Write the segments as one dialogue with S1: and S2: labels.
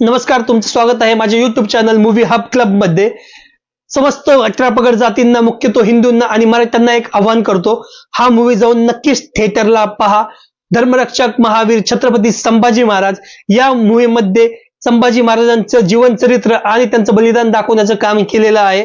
S1: नमस्कार तुमचं स्वागत आहे माझ्या युट्यूब चॅनल मूवी हब क्लबमध्ये. समस्त अठरा पगड जातींना मुख्यतो हिंदूंना आणि मराठ्यांना एक आव्हान करतो. हा मूवी जाऊन नक्कीच थिएटरला पहा. धर्मरक्षक महावीर छत्रपती संभाजी महाराज या मूवीमध्ये संभाजी महाराजांचं जीवन चरित्र आणि त्यांचं बलिदान दाखवण्याचं काम केलेलं आहे.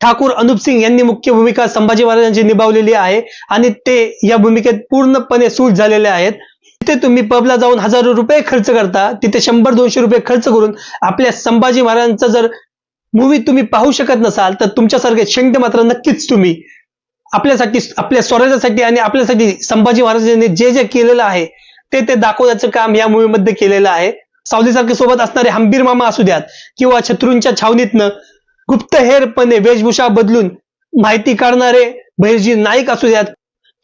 S1: ठाकूर अनुप सिंग यांनी मुख्य भूमिका संभाजी महाराजांची निभावलेली आहे आणि ते या भूमिकेत पूर्णपणे सूट झालेले आहेत. तिथे तुम्ही पबला जाऊन हजारो रुपये खर्च करता तिथे शंभर दोनशे रुपये खर्च करून आपल्या संभाजी महाराजांचा जर मूवी तुम्ही पाहू शकत नसाल तर तुमच्यासारखे शेंड मात्र नक्कीच तुम्ही आपल्यासाठी आपल्या स्वराज्यासाठी आणि आपल्यासाठी संभाजी महाराजांनी जे जे केलेलं आहे ते ते दाखवण्याचं काम या मूवीमध्ये केलेलं आहे. सावलीसारखे सोबत असणारे हंबीर मामा असू द्यात किंवा शत्रूंच्या छावणीतनं गुप्तहेरपणे वेशभूषा बदलून माहिती काढणारे बहिर्जी नाईक असू द्यात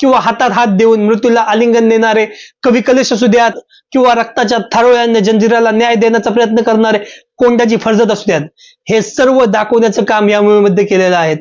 S1: किंवा हातात हात देऊन मृत्यूला आलिंगन देणारे कवी कलेश असू द्यात किंवा रक्ताच्या थारोळ्यांना जंजिराला न्याय देण्याचा प्रयत्न करणारे कोंड्याची फर्जत असू द्यात. हे सर्व दाखवण्याचं काम या मूवीमध्ये केलेलं आहे.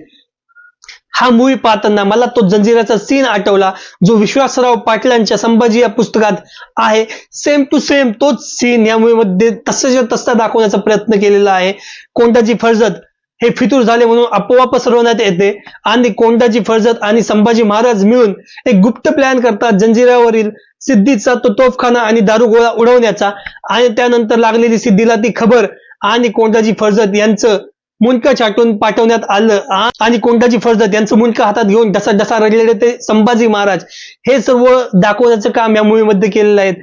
S1: हा मूवी पाहताना मला तो जंजिराचा सीन आठवला जो विश्वासराव पाटलांच्या संभाजी या पुस्तकात आहे. सेम टू सेम तोच सीन या मूवीमध्ये तसंच तसा दाखवण्याचा प्रयत्न केलेला आहे. कोंडाची फर्जत हे फितूर झाले म्हणून आपोआप पसरवण्यात येते. आणि कोंडाची फर्जत आणि संभाजी महाराज मिळून एक गुप्त प्लॅन करतात. जंजिरावरील सिद्धीचा तो तोफखाना आणि दारुगोळा उडवण्याचा. आणि त्यानंतर लागलेली सिद्धीला ती खबर आणि कोंडाची फर्जत यांचं मुंडकं छाटून पाठवण्यात आलं. आणि कोंडाची फर्जत यांचं मुंडकं हातात घेऊन डसा डसा रडलेले ते संभाजी महाराज. हे सर्व दाखवण्याचं काम या मूवीमध्ये केलेलं आहे.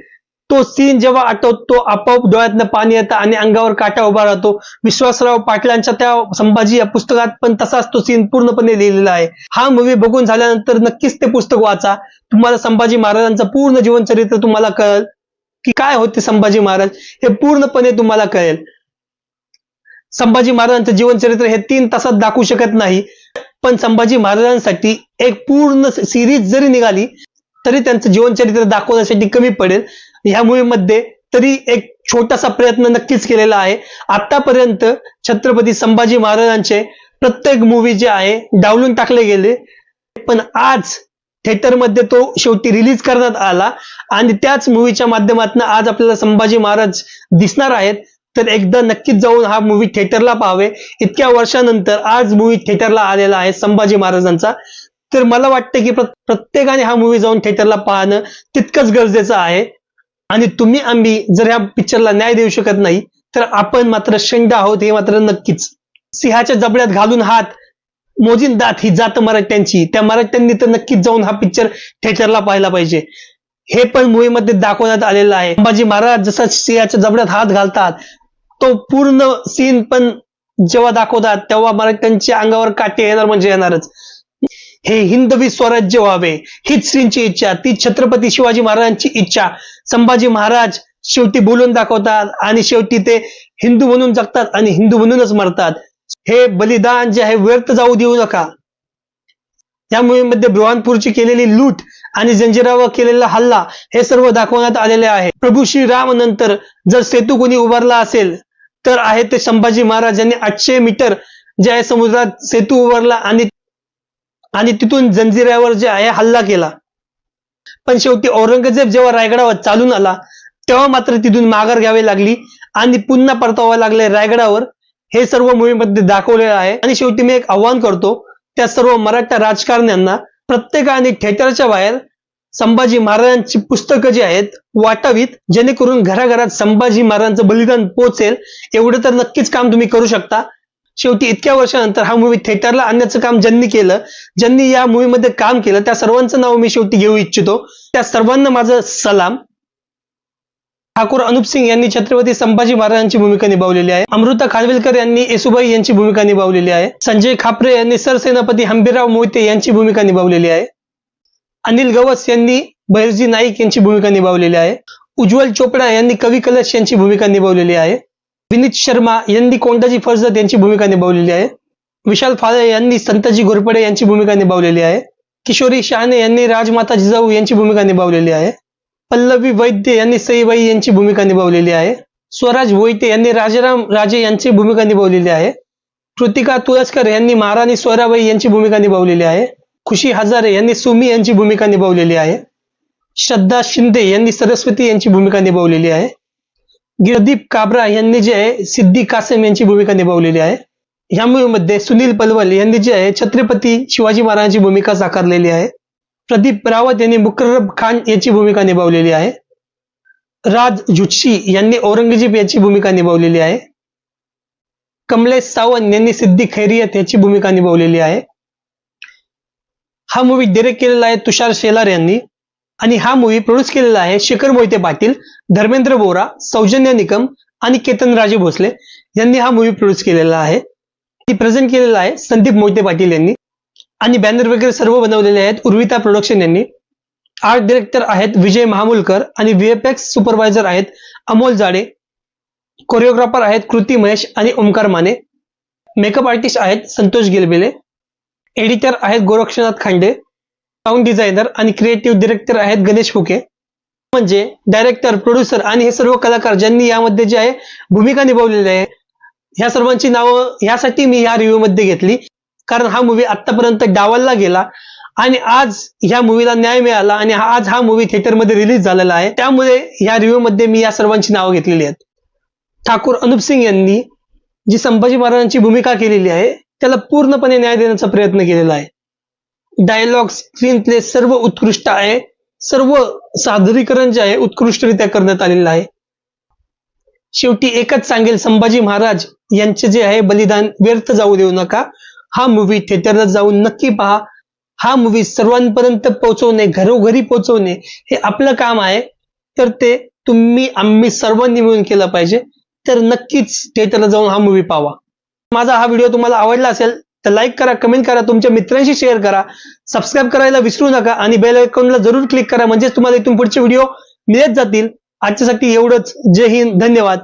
S1: तो सीन जेव्हा आटवतो आपोआप डोळ्यातनं पाणी येतं आणि अंगावर काटा उभा राहतो. विश्वासराव पाटलांच्या त्या संभाजी या पुस्तकात पण तसाच तो सीन पूर्णपणे लिहिलेला आहे. हा मूवी बघून झाल्यानंतर नक्कीच ते पुस्तक वाचा. तुम्हाला संभाजी महाराजांचं पूर्ण जीवनचरित्र तुम्हाला कळेल. की काय होते संभाजी महाराज हे पूर्णपणे तुम्हाला कळेल. संभाजी महाराजांचं जीवनचरित्र हे तीन तासात दाखवू शकत नाही. पण संभाजी महाराजांसाठी एक पूर्ण सिरीज जरी निघाली तरी त्यांचं जीवनचरित्र दाखवण्यासाठी कमी पडेल. ह्या मूवीमध्ये तरी एक छोटासा प्रयत्न नक्कीच केलेला आहे. आतापर्यंत छत्रपती संभाजी महाराजांचे प्रत्येक मूवी जे आहे डावलून टाकले गेले. पण आज थिएटरमध्ये तो शेवटी रिलीज करण्यात आला आणि त्याच मूवीच्या माध्यमातून आज आपल्याला संभाजी महाराज दिसणार आहेत. तर एकदा नक्कीच जाऊन हा मूवी थिएटरला पाहावे. इतक्या वर्षानंतर आज मूवी थिएटरला आलेला आहे संभाजी महाराजांचा. तर मला वाटतं की प्रत्येकाने हा मूवी जाऊन थिएटरला पाहणं तितकंच गरजेचं आहे. आणि तुम्ही आम्ही जर ह्या पिक्चरला न्याय देऊ शकत नाही तर आपण मात्र शेंड आहोत हे मात्र नक्कीच. सिंहाच्या जबड्यात घालून हात मोजीन दात ही जात मराठ्यांची. त्या मराठ्यांनी तर नक्कीच जाऊन हा पिक्चर थिएटरला पाहायला पाहिजे. हे पण मूवीमध्ये दाखवण्यात आलेलं आहे. संभाजी महाराज जसा सिंहाच्या जबड्यात हात घालतात तो पूर्ण सीन पण जेव्हा दाखवतात तेव्हा मराठ्यांच्या अंगावर काटे येणार म्हणजे येणारच. हे हिंदवी स्वराज्य व्हावे हीच श्रींची इच्छा. ती छत्रपती शिवाजी महाराजांची इच्छा. संभाजी महाराज शेवटी बोलून दाखवतात आणि शेवटी ते हिंदू म्हणून जगतात आणि हिंदू म्हणूनच मरतात. हे बलिदान जे आहे व्यर्थ जाऊ देऊ नका. या मूवीमध्ये ब्रुहानपूरची केलेली लूट आणि जंजिरावर केलेला हल्ला हे सर्व दाखवण्यात आलेले आहे. प्रभू श्री राम नंतर जर सेतू कोणी उभारला असेल तर आहे ते संभाजी महाराज यांनी आठशे मीटर जे आहे समुद्रात सेतू उभारला आणि आणि तिथून जंजिऱ्यावर जे आहे हल्ला केला. पण शेवटी औरंगजेब जेव्हा रायगडावर चालून आला तेव्हा मात्र तिथून माघार घ्यावी लागली आणि पुन्हा परतावा लागले रायगडावर. हे सर्व मूवीमध्ये दाखवलेलं आहे. आणि शेवटी मी एक आव्हान करतो त्या सर्व मराठा राजकारण्यांना प्रत्येकाने थिएटरच्या बाहेर संभाजी महाराजांची पुस्तकं जी आहेत वाटावीत जेणेकरून घराघरात संभाजी महाराजांचं बलिदान पोचेल एवढं तर नक्कीच काम तुम्ही करू शकता. शेवटी इतक्या वर्षानंतर हा मूवी थिएटरला आणण्याचं काम ज्यांनी केलं ज्यांनी या मूवीमध्ये काम केलं त्या सर्वांचं नाव मी शेवटी घेऊ इच्छितो. त्या सर्वांना माझं सलाम. ठाकूर अनुप सिंग यांनी छत्रपती संभाजी महाराजांची भूमिका निभावलेली आहे. अमृता खानविलकर यांनी येसुबाई यांची भूमिका निभावलेली आहे. संजय खापरे यांनी सरसेनापती हंबीरराव मोहिते यांची भूमिका निभावलेली आहे. अनिल गवस यांनी बहिर्जी नाईक यांची भूमिका निभावलेली आहे. उज्ज्वल चोपडा यांनी कवी कलश यांची भूमिका निभावलेली आहे. विनीत शर्मा यांनी कोंडाजी फर्जत यांची भूमिका निभावलेली आहे. विशाल फाळे यांनी संताजी घोरपडे यांची भूमिका निभावलेली आहे. किशोरी शहाणे यांनी राजमाता जिजाऊ यांची भूमिका निभावलेली आहे. पल्लवी वैद्य यांनी सईबाई यांची भूमिका निभावलेली आहे. स्वराज वैते यांनी राजाराम राजे यांची भूमिका निभावलेली आहे. कृतिका तुळसकर यांनी महाराणी स्वराबाई यांची भूमिका निभावलेली आहे. खुशी हजारे यांनी सुमी यांची भूमिका निभावलेली आहे. श्रद्धा शिंदे यांनी सरस्वती यांची भूमिका निभावलेली आहे. गिरदीप काब्रा यांनी जे आहे सिद्धी कासम यांची भूमिका निभावलेली आहे. ह्या मूवीमध्ये सुनील पलवल यांनी जे आहे, छत्रपती शिवाजी महाराजांची भूमिका साकारलेली आहे. प्रदीप रावत यांनी मुकर्रब खान याची भूमिका निभावलेली आहे. राज जुत्शी यांनी औरंगज़ेब याची भूमिका निभावलेली आहे. कमलेश सावंत यांनी सिद्धी खैरियत याची भूमिका निभावलेली आहे. हा मूवी डिरेक्ट केलेला आहे तुषार शेलार यांनी. आणि हा मूवी प्रोड्यूस केलेला आहे शेखर मोहिते पाटील धर्मेंद्र बोरा सौजन्य निकम आणि केतन राजे भोसले यांनी हा मूवी प्रोड्यूस केलेला आहे. ती प्रेझेंट केलेला आहे संदीप मोहिते पाटील यांनी आणि बॅनर वगैरे सर्व बनवलेले आहेत उर्विता प्रोडक्शन यांनी. आर्ट डिरेक्टर आहेत विजय महामुलकर आणि व्हीएफएक्स सुपरवायझर आहेत अमोल जाडे. कोरिओग्राफर आहेत कृती महेश आणि ओमकार माने. मेकअप आर्टिस्ट आहेत संतोष गिलबिले. एडिटर आहेत गोरक्षनाथ खांडे. साऊंड डिझायनर आणि क्रिएटिव्ह डिरेक्टर आहेत गणेश फुके. म्हणजे डायरेक्टर प्रोड्युसर आणि हे सर्व कलाकार ज्यांनी यामध्ये जे आहे भूमिका निभावलेली आहे ह्या सर्वांची नावं ह्यासाठी मी ह्या रिव्ह्यू मध्ये घेतली. कारण हा मूवी आतापर्यंत डावलला गेला आणि आज ह्या मूवीला न्याय मिळाला आणि आज हा मूवी थिएटरमध्ये रिलीज झालेला आहे. त्यामुळे ह्या रिव्ह्यू मध्ये मी या सर्वांची नावं घेतलेली आहेत. ठाकूर अनुप सिंग यांनी जी संभाजी महाराजांची भूमिका केलेली आहे त्याला पूर्णपणे न्याय देण्याचा प्रयत्न केलेला आहे. डायलॉग स्क्रीन प्ले सर्व उत्कृष्ट आहे. सर्व सादरीकरण जे आहे उत्कृष्टरित्या करण्यात आलेलं आहे. शेवटी एकच सांगेल संभाजी महाराज यांचे जे आहे बलिदान व्यर्थ जाऊ देऊ नका. हा मूवी थिएटरला जाऊन नक्की पहा. हा मूवी सर्वांपर्यंत पोहोचवणे घरोघरी पोहोचवणे हे आपलं काम आहे. तर ते तुम्ही आम्ही सर्वांनी मिळून केलं पाहिजे. तर नक्कीच थिएटरला जाऊन हा मूवी पावा. माझा हा व्हिडिओ तुम्हाला आवडला असेल तर लाईक करा कमेंट करा तुमच्या मित्रांशी शेअर करा. सबस्क्राईब करायला विसरू नका आणि बेल आयकॉनला जरूर क्लिक करा. म्हणजेच तुम्हाला इथून पुढचे व्हिडिओ मिळत जातील. आजच्यासाठी एवढंच. जय हिंद. धन्यवाद.